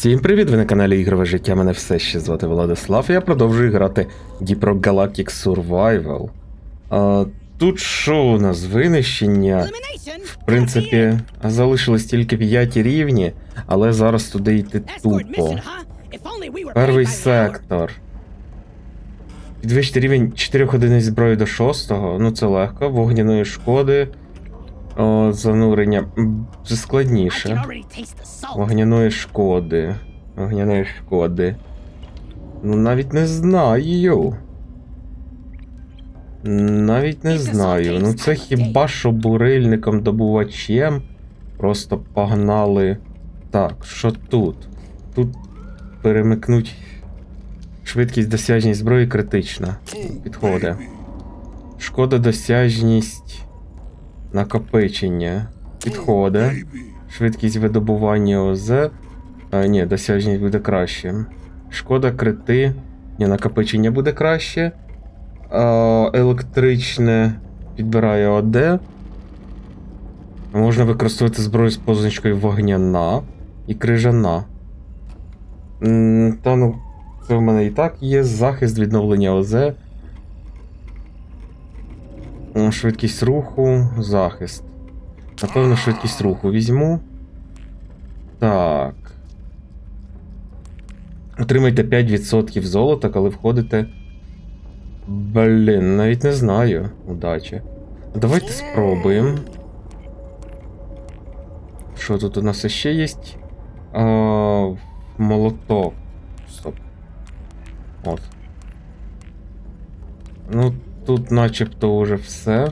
Всім привіт! Ви на каналі Ігрове життя. Мене все ще звати Владислав. і Я продовжую грати Deep Galactic Survival. А, тут що у нас? Винищення. В принципі, залишилось тільки 5 рівні, але зараз туди йти тупо. Перший сектор. Підвищити рівень 4 одиниць зброї до 6. Ну це легко. Вогняної шкоди. О, занурення. Це складніше. Вогняної шкоди. Вогняної шкоди. Ну навіть не знаю. Навіть не знаю. Ну це хіба що бурильником добувачем. Просто погнали. Так, що тут? Тут перемикнуть швидкість досяжність зброї критична. Підходить. Шкода досяжність накопичення. Підходить. Швидкість видобування ОЗ. А, ні, досяжність буде краще. Шкода крити. Ні, накопичення буде краще. А, електричне підбирає ОД. Можна використовувати зброю з позначкою вогняна і крижана. Та ну, це в мене і так є. Захист відновлення ОЗ. М, Швидкість руху, захист. Напевно, швидкість руху візьму. Так. Отримайте 5% золота, коли входите. Блін, навіть не знаю. Удачі. Давайте спробуємо. Що тут у нас ще є? А, молоток. Стоп. От. Ну, тут начебто уже все.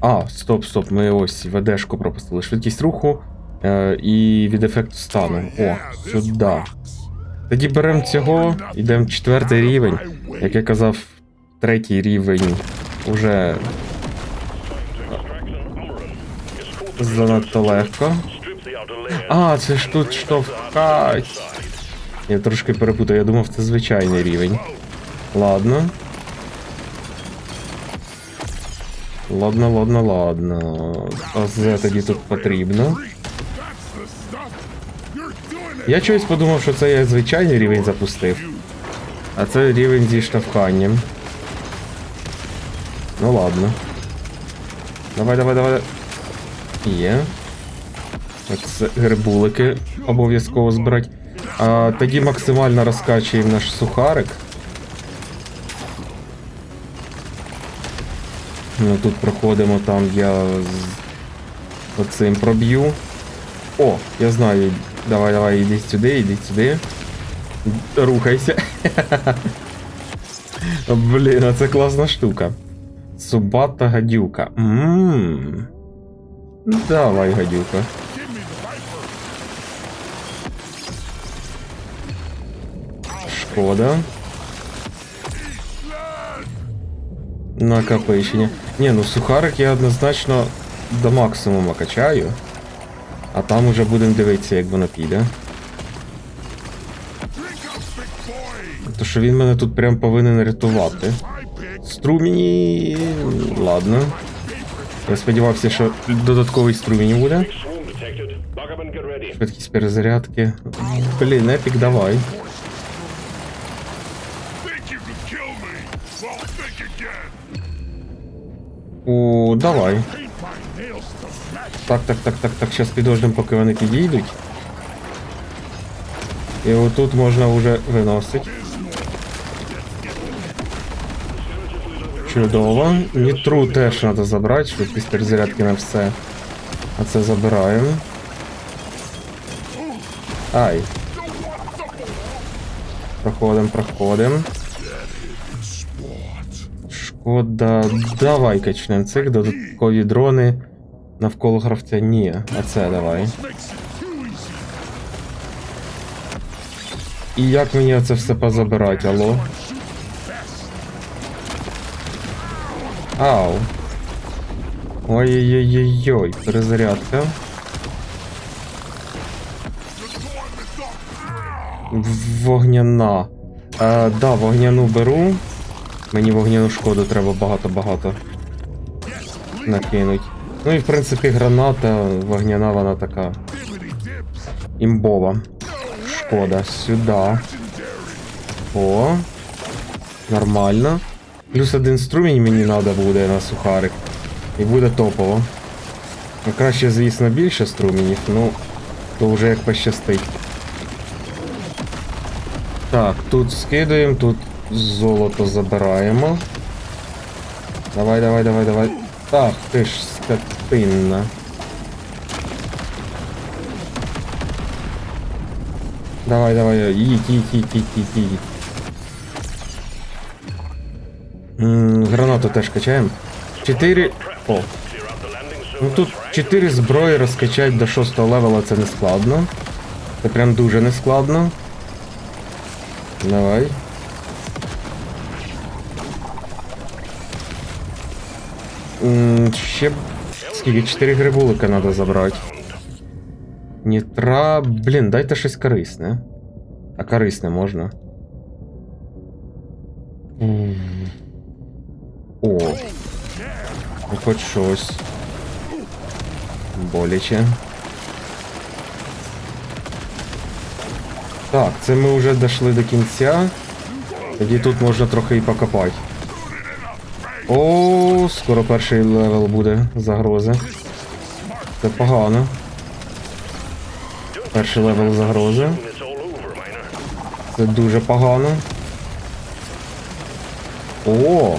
А, стоп, стоп, ми ось ведешку пропустили. Швидкість руху е, і від ефекту стану. О, сюди. Тоді беремо цього, йдемо четвертий рівень. Як я казав, третій рівень уже занадто легко. А, це ж тут штовхать. Я трошки перепутав, я думав, це звичайний рівень. Ладно. Ладно, ладно, ладно. АЗ тоді тут потрібно. Я чогось подумав, що це я звичайний рівень запустив. А це рівень зі штовханням. Ну ладно. Давай, давай, давай. Є. Оце грибулики обов'язково збирати. А тоді максимально розкачуємо наш сухарик. Тут проходимо, там я з оцим проб'ю. О, я знаю. Давай, давай, іди сюди, іди сюди. Рухайся. Блін, а це класна штука. Субата гадюка. Ммм. Давай, гадюка. Шкода. Накопичення. Ні, ну сухарик я однозначно до максимуму качаю. А там уже будемо дивитися, як воно піде. То що він мене тут прям повинен рятувати. Струмені. Ладно. Я сподівався, що додатковий струмінь буде. Швидкість перезарядки. Блін, епік, давай. О, давай. Так, так, так, так, так, зараз підождемо, поки вони підійдуть. І отут можна вже виносити. Чудово. Нітру теж треба забрати, швидкість перезарядки на все. А це забираємо. Ай. Проходимо, проходимо. Шкода. Давай качнемо цих додаткові дрони навколо гравця. Ні, а це давай. І як мені це все позабирати, алло? Ау. Ой-ой-ой-ой, перезарядка. Вогняна. А, да, вогняну беру. Мені вогняну шкоду треба багато-багато накинуть. Ну і в принципі граната вогняна, вона така імбова. шкода. Сюди. О. Нормально. Плюс один струмінь мені треба буде на сухарик. І буде топово. Ну, краще, звісно, більше струмінів, ну, то вже як пощастить. Так, тут скидаємо, тут золото забираємо. Давай, давай, давай, давай. Так, ти ж скотинна. Давай, давай, їдь, їдь, їдь, їдь, їдь, їдь. Гранату теж качаємо. Чотири. О. Ну тут 4 зброї розкачати до 6 левела це не складно. Це прям дуже не складно. Давай. Ще скільки 4 грибулика треба забрати. Нітра. Блін, дайте щось корисне. А корисне можна. О. Хоч щось. Боляче. Так, це ми вже дійшли до кінця. Тоді тут можна трохи і покопати. О, скоро перший левел буде загрози. Це погано. Перший левел загрози. Це дуже погано. О!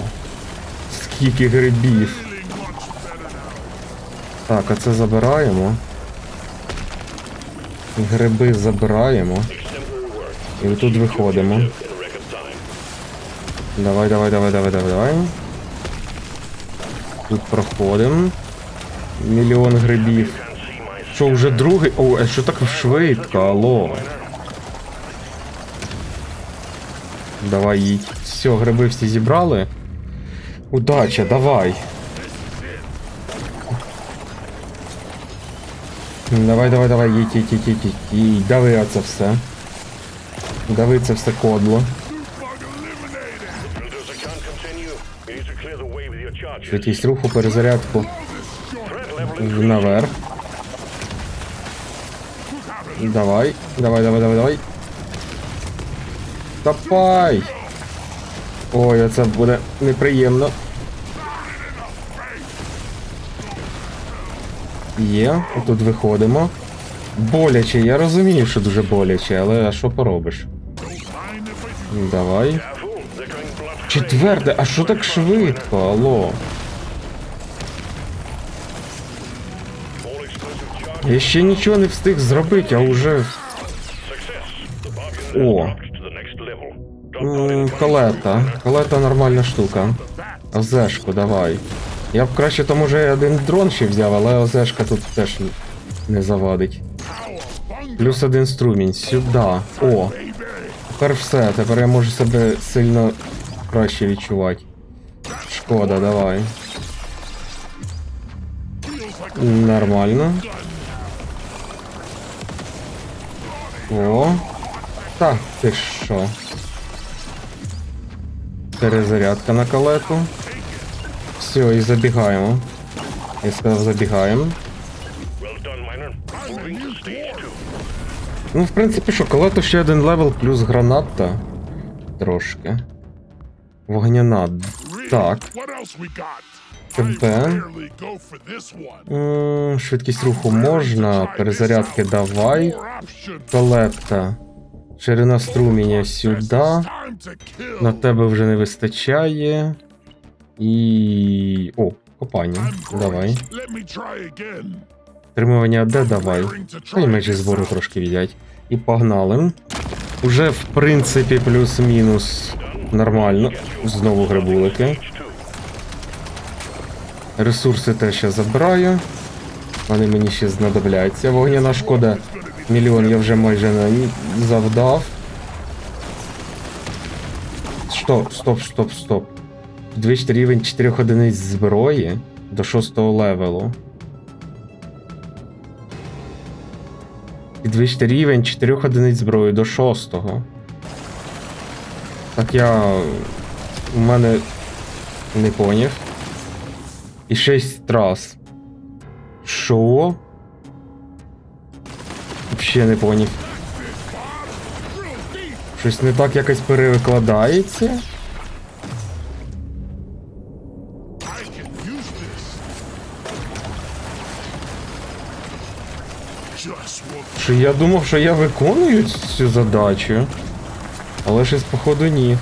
Скільки грибів. Так, а це забираємо. Гриби забираємо. І тут виходимо. Давай, давай, давай, давай, давай, давай. Тут проходимо. Мільйон грибів. Що, вже другий? О, а що так швидко, алло. Давай їдь. Все, гриби всі зібрали. Удача, давай. Давай, давай, давай, їдь, їдь, їдь, їдь, їдь. Дави оце все. Дави це все кодло. Швидкість руху, перезарядку в- наверх. Давай, давай, давай, давай, давай. Топай! Ой, це буде неприємно. Є, тут виходимо. Боляче, я розумію, що дуже боляче, але а що поробиш? Давай. Четверте, а що так швидко? Алло. Я ще нічого не встиг зробити, а уже. О. Калета. Калета нормальна штука. Озешку, давай. Я б краще то може один дрон ще взяв, але озешка тут теж не завадить. Плюс один струмінь. Сюди. О. Тепер все. Тепер я можу себе сильно краще відчувати. Шкода, давай. Нормально. О. Так, ти що? Перезарядка на калету. Все, і забігаємо. Я сказав, two. Ну, в принципі, що, калету ще один левел плюс граната. Трошки. Вогняна. Так. М, Швидкість руху можна. Перезарядки давай. Калетка. Ширина струміння сюди. На тебе вже не вистачає. І. О, копання. Давай. Стримування де давай. Та й межі збору трошки відять. І погнали. Уже в принципі плюс-мінус нормально. Знову грибулики. Ресурси теж я забираю. Вони мені ще знадобляться. Вогняна шкода. Мільйон я вже майже завдав. Стоп, стоп, стоп, стоп. Підвищити рівень 4 одиниць зброї до 6 левелу. Підвищити рівень 4 одиниць зброї до 6. Так я. У мене не поняв. І 6 раз. Що? Ще не поняв. Щось не так якось перекладається. Що я думав, що я виконую цю задачу. Але щось походу ні.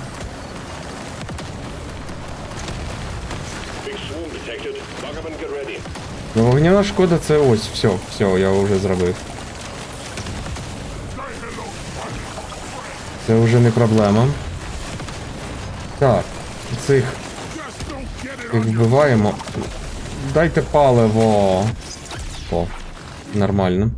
Ну, вогняна шкода це ось, все, все, я вже зробив. Це вже не проблема. Так, цих їх вбиваємо. Дайте паливо. О, нормально.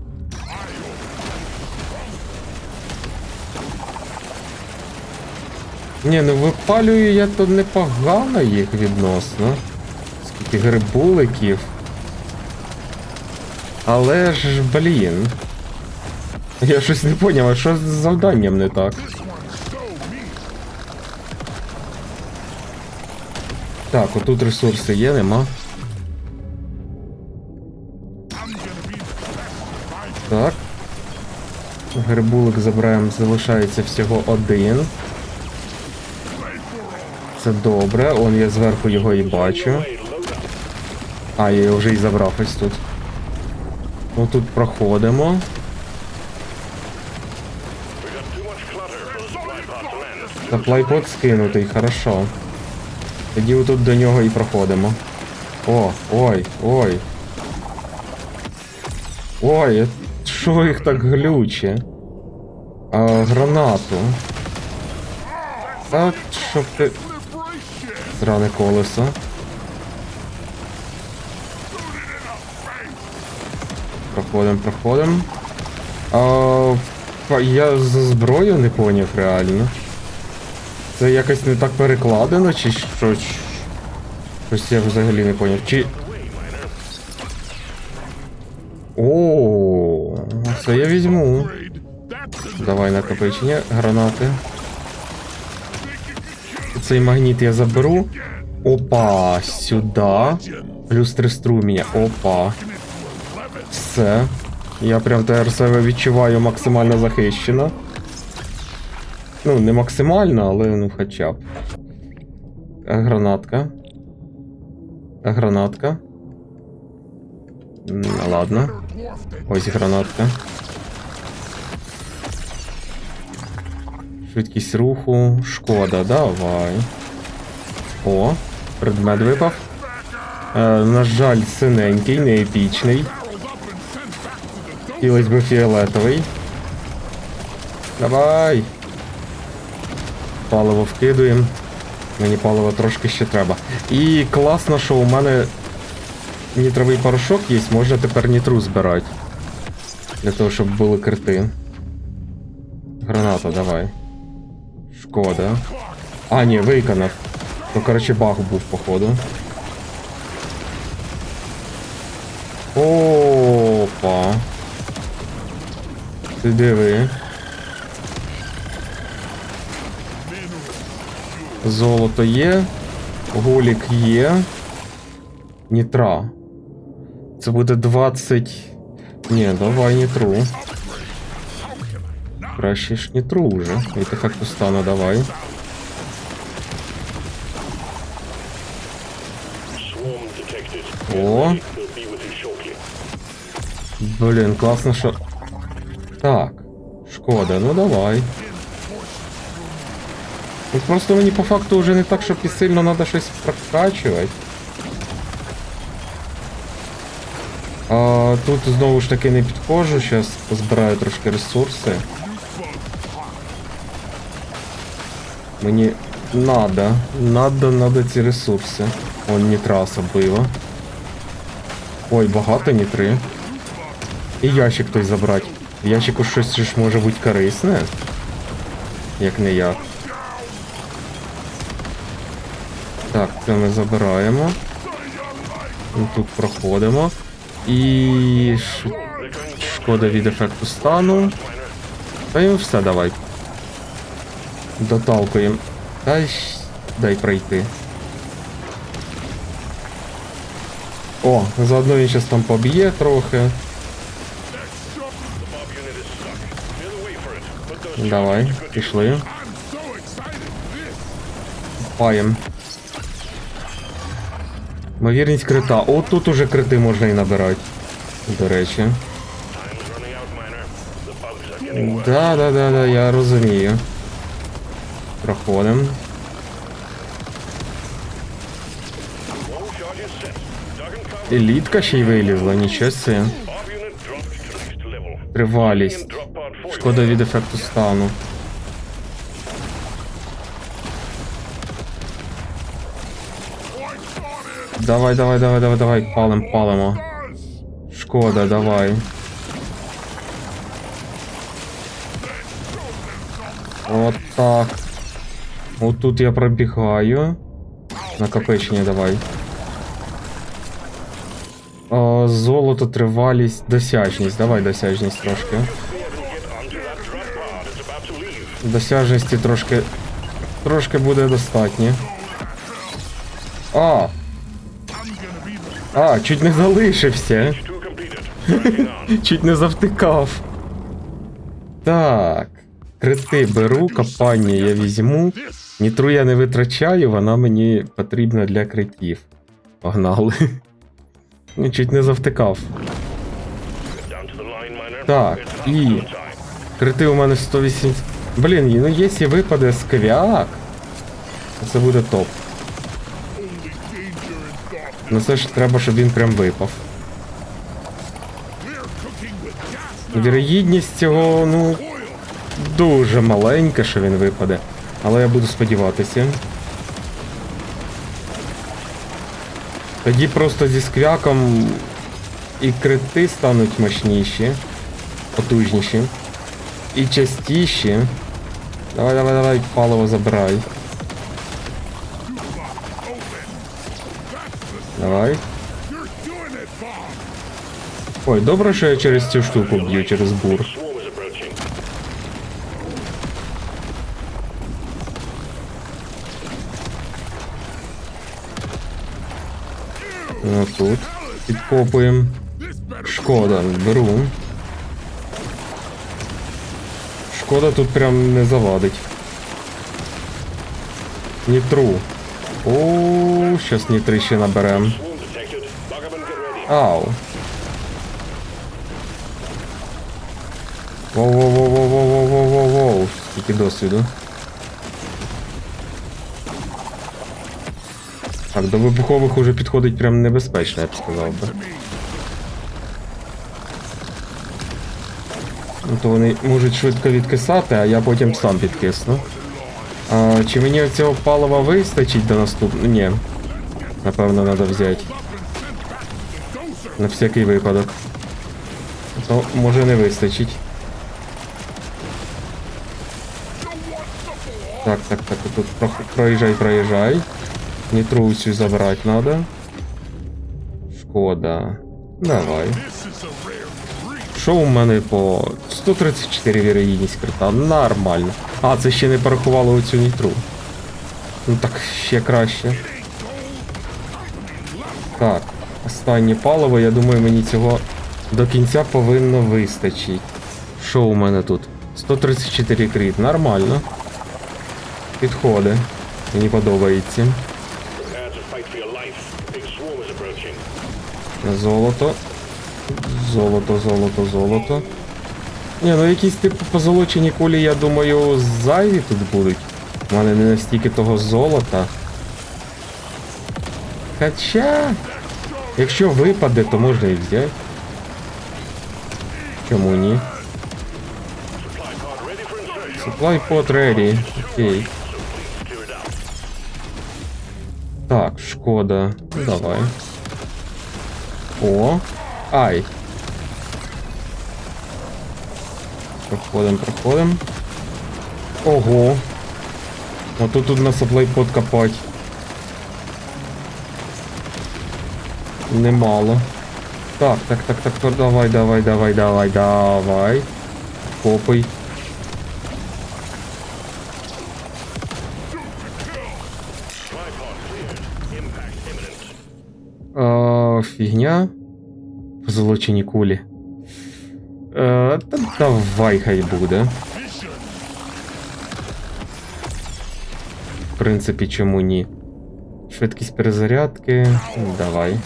Ні, ну випалюю я то непогано їх відносно. Скільки грибуликів. Але ж, блін. Я щось не поняв, а що з завданням не так. Так, отут ресурси є, нема. Так. Грибулик забираємо, залишається всього один. Це добре, он я зверху його і бачу. А, я вже і забрав ось тут. Ну тут проходимо. Заплайпод скинутий, хорошо. Тоді отут до нього і проходимо. О, ой, ой. Ой, що їх так глюче? А, гранату. Так, щоб ти. Зране колесо. Проходим, проходим. А, я за зброю не поняв реально. Це якось не так перекладено, чи щось. Щось я взагалі не поняв. Чи. О, це я візьму. Давай накопичення, гранати. Цей магніт я заберу. Опа, сюди. Плюс три струміння. Опа. Все. Я прям тепер себе відчуваю максимально захищено. Ну, не максимально, але ну хоча б. Гранатка. Гранатка. Ладно. Ось гранатка. Швидкість руху. Шкода, давай. О, предмет випав. Е, на жаль, синенький, не епічний. Хотілось би фіолетовий. Давай. Паливо вкидуємо. Мені паливо трошки ще треба. І класно, що у мене нітровий порошок є, можна тепер нітру збирати. Для того, щоб були крити. Граната, давай. Шкода. А, ні, виконав. Ну, коротше, баг був, походу. Опа. Ти диви. Золото є. Голік є. Нітра. Це буде 20. Ні, давай нітру. Краще ж нітру вже. Від ефекту стану давай. Swarm detected. О, We'll be with you shortly. блін, класно, що. Так. Шкода, ну давай. Тут просто мені по факту вже не так, щоб і сильно треба щось прокачувати. А, тут знову ж таки не підходжу, зараз позбираю трошки ресурси. Мені надо, надо, надо ці ресурси. Он нітра особливо. Ой, багато нітри. І ящик той забрати. В ящику щось ж може бути корисне. Як не як. Так, це ми забираємо. Тут проходимо. І шкода від ефекту стану. Та й все давай. Доталкуємо. Дай, дай пройти. О, заодно він щас там поб'є трохи. Давай, пішли. I Копаєм. Ймовірність крита. О, тут уже крити можна і набирати. До речі. Да, да, да, да, я розумію. Проходим. Елітка ще й вилізла, нічого level. Тривалість. Шкода від ефекту стану. Давай, давай, давай, давай, давай, палим, палимо. Шкода, давай. От так. От тут я пробігаю. Накопичення давай. О, золото, тривалість, досяжність. Давай досяжність трошки. Досяжності трошки. Трошки буде достатньо. А! А, чуть не залишився. Чуть не завтикав. Так. Крити беру, копання я візьму. Нітру я не витрачаю, вона мені потрібна для критів. Погнали. Ну, Чуть не завтикав. Так, і- Крити у мене 180. Блін, ну якщо випаде сквяк, то це буде топ. Ну це ж треба, щоб він прям випав. Вірогідність цього, ну, дуже маленька, що він випаде. Але я буду сподіватися. Тоді просто зі сквяком і крити стануть мощніші, потужніші. І частіші. Давай, давай, давай, паливо забирай. Давай. Ой, добре, що я через цю штуку б'ю, через бур. Підкопуємо. Шкода, беру. Шкода тут прям не завадить. Нітру. О, щас нітри ще наберем. Ау. Воу-воу-воу-воу-воу-воу-воу-воу. Скільки досвіду. Так, до вибухових уже підходить прям небезпечно, я б сказав би. Ну, то вони можуть швидко відкисати, а я потім сам підкисну. А, чи мені цього палива вистачить до наступного? Ні. Напевно, треба взяти. На всякий випадок. То може не вистачить. Так, так, так, тут проїжджай, проїжджай. Нітру цю забрати треба. Шкода. Давай. Що у мене по 134 вірогідність крита? Нормально. А, це ще не порахувало оцю нітру. Ну так ще краще. Так, останнє паливо, я думаю, мені цього до кінця повинно вистачить. Що у мене тут? 134 крит, нормально. Підходить. Мені подобається. Золото. Золото, золото, золото. Ні, ну якісь типу позолочені кулі, я думаю, зайві тут будуть. У мене не настільки того золота. Хоча. Якщо випаде, то можна і взяти. Чому ні? Supply pod ready. Окей. Так, шкода. Давай. О. Ай. Проходим, проходим. Ого. А тут тут на саплей подкопать. Немало. Так, так, так, так, так, давай, давай, давай, давай, давай. Копай. Impact imminent. Фігня. Позолочені кулі. Е, та давай хай буде. В принципі, чому ні? Швидкість перезарядки. Давай.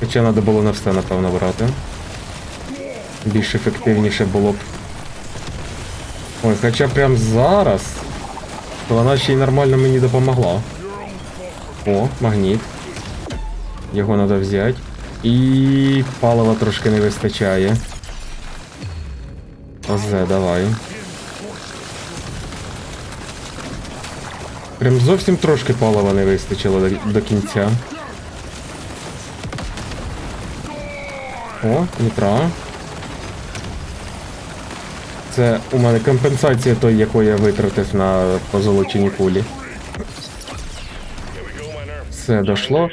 Хоча треба було на все, напевно, брати. Більш ефективніше було б. Ой, хоча прям зараз. То вона ще й нормально мені допомогла. О, магніт. Його треба взяти. І палива трошки не вистачає. Озе, давай. Прям зовсім трошки палива не вистачило до, до кінця. О, нітра. Це у мене компенсація той, яку я витратив на позолочені кулі. Все, дошло.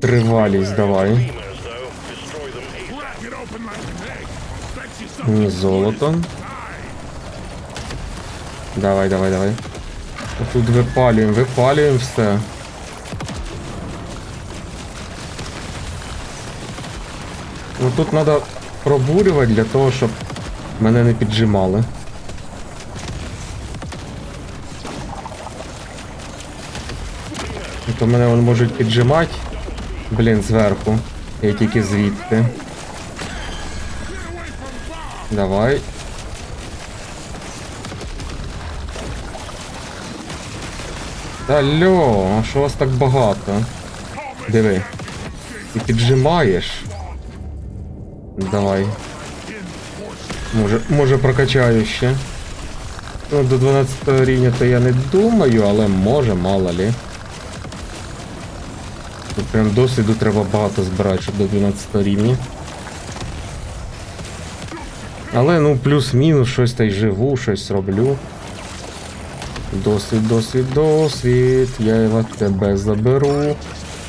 Тривалість давай. Ні, золото. Давай, давай, давай. Тут випалюємо, випалюємо все. Ну тут треба пробурювати для того, щоб мене не піджимали. То мене вон можуть піджимати. Блін, зверху. Я тільки звідти. Давай. Та льо, а що вас так багато? Диви. Ти піджимаєш. Давай. Може, може прокачаю ще. Ну, до 12 рівня то я не думаю, але може, мало лі. Тут прям досвіду треба багато збирати, щоб до 12 рівня. Але ну плюс-мінус щось та й живу, щось роблю. Досвід, досвід, досвід. Я його тебе заберу.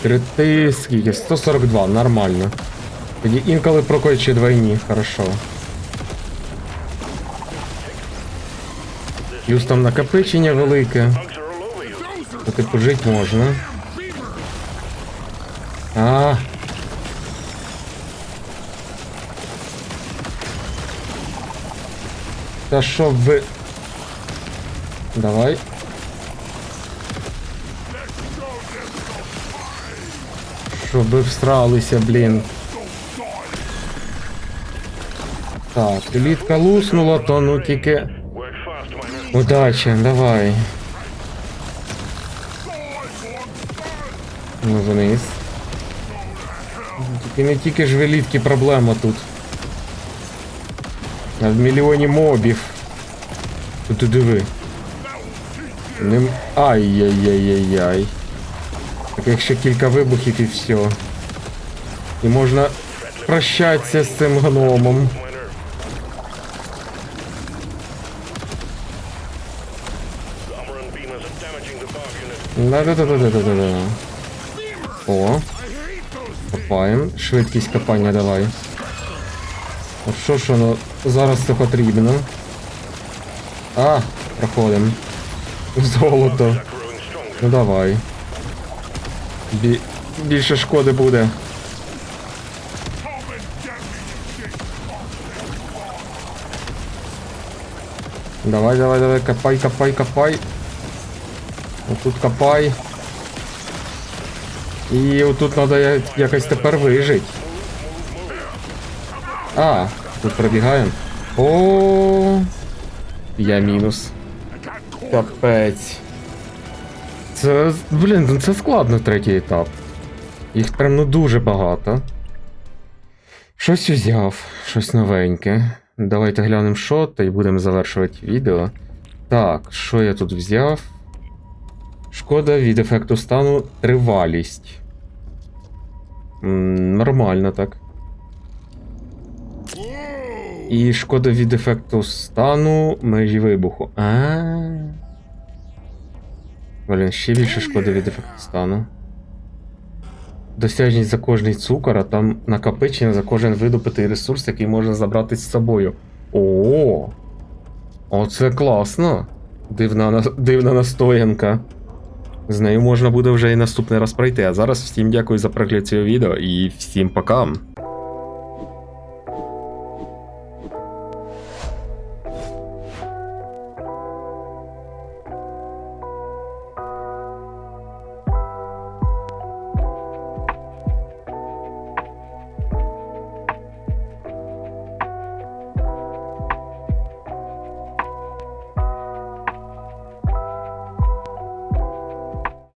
Крити, скільки? 142, нормально. Тоді інколи прокоче двойні, хорошо. Плюс там накопичення велике. Типу жити можна. Та що ви. Давай. Щоб ви всралися, блін. Так, клітка луснула, то ну тільки. Удачі, давай. Ну, вниз. Тільки не тільки ж велітки проблема тут. А в мільйоні мобів. Тут ти диви. Нем... Ай-яй-яй-яй-яй. Так якщо кілька вибухів і все. І можна прощатися з цим гномом. Да-да-да-да-да-да-да. О. Копаємо. Швидкість копання давай. От що ж воно зараз це потрібно? А, проходимо. Золото. Ну давай. Бі... Більше шкоди буде. Давай, давай, давай, копай, копай, копай. Отут копай. І отут треба якось тепер вижити. А, тут пробігаємо. О, я мінус. Капець. Це, блін, ну це складно третій етап. Їх прям ну дуже багато. Щось взяв, щось новеньке. Давайте глянемо, що, та й будемо завершувати відео. Так, що я тут взяв? Шкода від ефекту стану тривалість. М, нормально так. І шкода від ефекту стану межі вибуху. А. Блін, ще більше шкоди від ефекту стану. Досяжність за кожний цукор, а там накопичення за кожен видобутий ресурс, який можна забрати з собою. О! Оце класно! Дивна, дивна настоянка. З нею можна буде вже і наступний раз пройти. А зараз всім дякую за перегляд цього відео і всім пока!